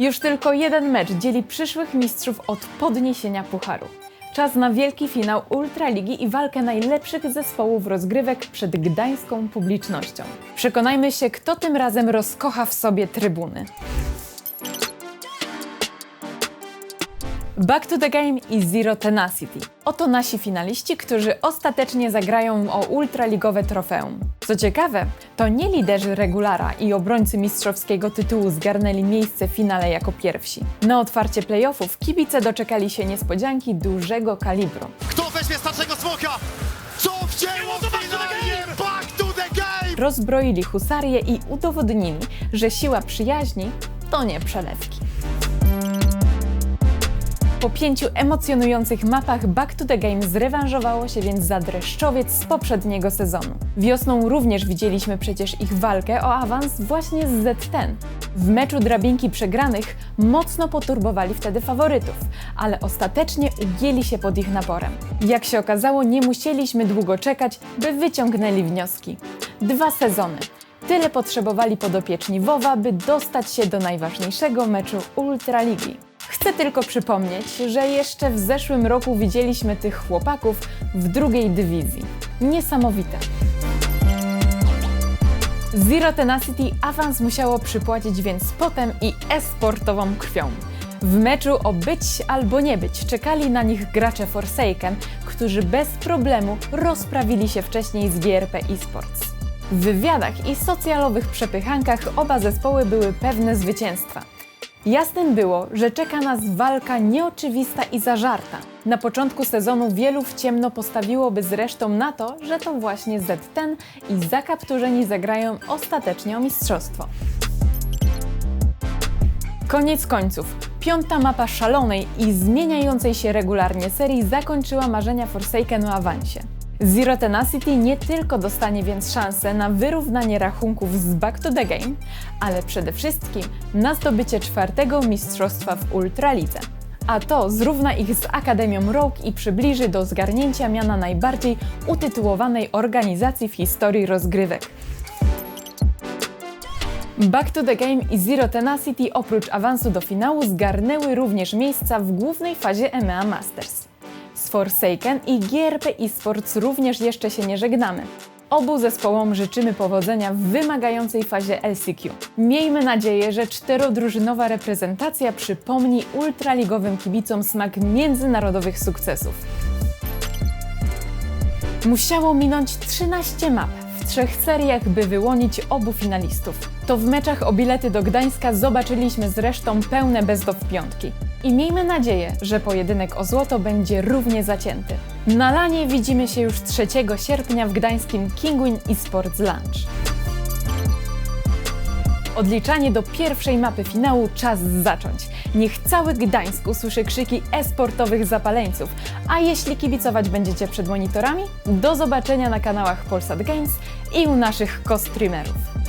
Już tylko jeden mecz dzieli przyszłych mistrzów od podniesienia pucharu. Czas na wielki finał Ultraligi i walkę najlepszych zespołów rozgrywek przed gdańską publicznością. Przekonajmy się, kto tym razem rozkocha w sobie trybuny. Back to the Game i Zero Tenacity. Oto nasi finaliści, którzy ostatecznie zagrają o ultraligowe trofeum. Co ciekawe, to nie liderzy regulara i obrońcy mistrzowskiego tytułu zgarnęli miejsce w finale jako pierwsi. Na otwarcie playoffów kibice doczekali się niespodzianki dużego kalibru. Kto weźmie starszego smoka? Co wcięło w finalnie? Back to the game! Rozbroili husarię i udowodnili, że siła przyjaźni to nie przelewki. Po pięciu emocjonujących mapach Back to the Game zrewanżowało się więc za dreszczowiec z poprzedniego sezonu. Wiosną również widzieliśmy przecież ich walkę o awans właśnie z Z10. W meczu drabinki przegranych mocno poturbowali wtedy faworytów, ale ostatecznie ugięli się pod ich naporem. Jak się okazało, nie musieliśmy długo czekać, by wyciągnęli wnioski. Dwa sezony. Tyle potrzebowali podopieczni WoWa, by dostać się do najważniejszego meczu Ultraligi. Chcę tylko przypomnieć, że jeszcze w zeszłym roku widzieliśmy tych chłopaków w drugiej dywizji. Niesamowite. Zero Tenacity awans musiało przypłacić więc potem i e-sportową krwią. W meczu o być albo nie być czekali na nich gracze Forsaken, którzy bez problemu rozprawili się wcześniej z GRP eSports. W wywiadach i socjalowych przepychankach oba zespoły były pewne zwycięstwa. Jasnym było, że czeka nas walka nieoczywista i zażarta. Na początku sezonu wielu w ciemno postawiłoby zresztą na to, że to właśnie Z10 i zakapturzeni zagrają ostatecznie o mistrzostwo. Koniec końców, piąta mapa szalonej i zmieniającej się regularnie serii zakończyła marzenia Forsaken o awansie. Zero Tenacity nie tylko dostanie więc szansę na wyrównanie rachunków z Back to the Game, ale przede wszystkim na zdobycie czwartego mistrzostwa w Ultralidze. A to zrówna ich z Akademią Rogue i przybliży do zgarnięcia miana najbardziej utytułowanej organizacji w historii rozgrywek. Back to the Game i Zero Tenacity oprócz awansu do finału zgarnęły również miejsca w głównej fazie EMEA Masters. Forsaken i GRP eSports również jeszcze się nie żegnamy. Obu zespołom życzymy powodzenia w wymagającej fazie LCQ. Miejmy nadzieję, że czterodrużynowa reprezentacja przypomni ultraligowym kibicom smak międzynarodowych sukcesów. Musiało minąć 13 map w trzech seriach, by wyłonić obu finalistów. To w meczach o bilety do Gdańska zobaczyliśmy zresztą pełne best of piątki. I miejmy nadzieję, że pojedynek o złoto będzie równie zacięty. Na lanie widzimy się już 3 sierpnia w gdańskim Kingwin Esports Lunch. Odliczanie do pierwszej mapy finału czas zacząć. Niech cały Gdańsk usłyszy krzyki e-sportowych zapaleńców. A jeśli kibicować będziecie przed monitorami, do zobaczenia na kanałach Polsat Games i u naszych co-streamerów.